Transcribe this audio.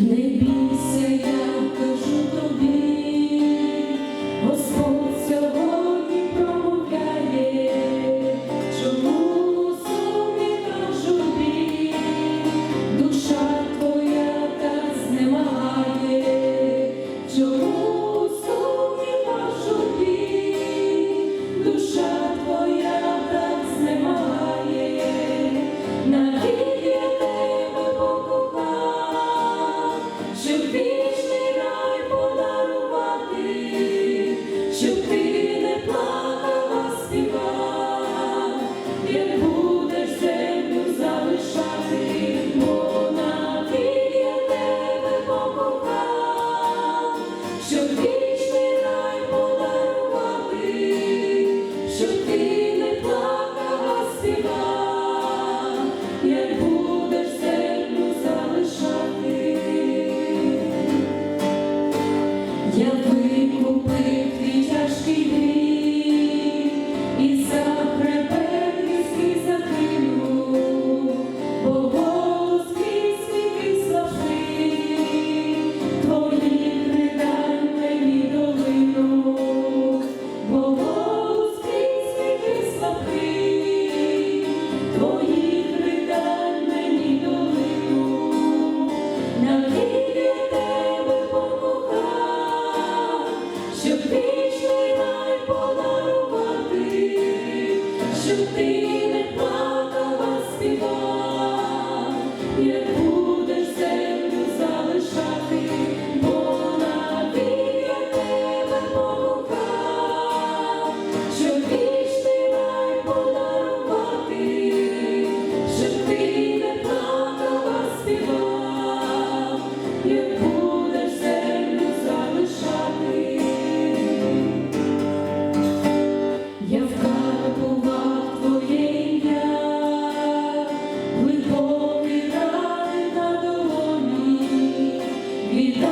Не бійся. щоб рай подарувати, щоб ти не плакала співа, як будеш землю залишати, бо на я тебе покоха, щоб вічний рай подарувати, щоб ти не плакала співа. te. Віддай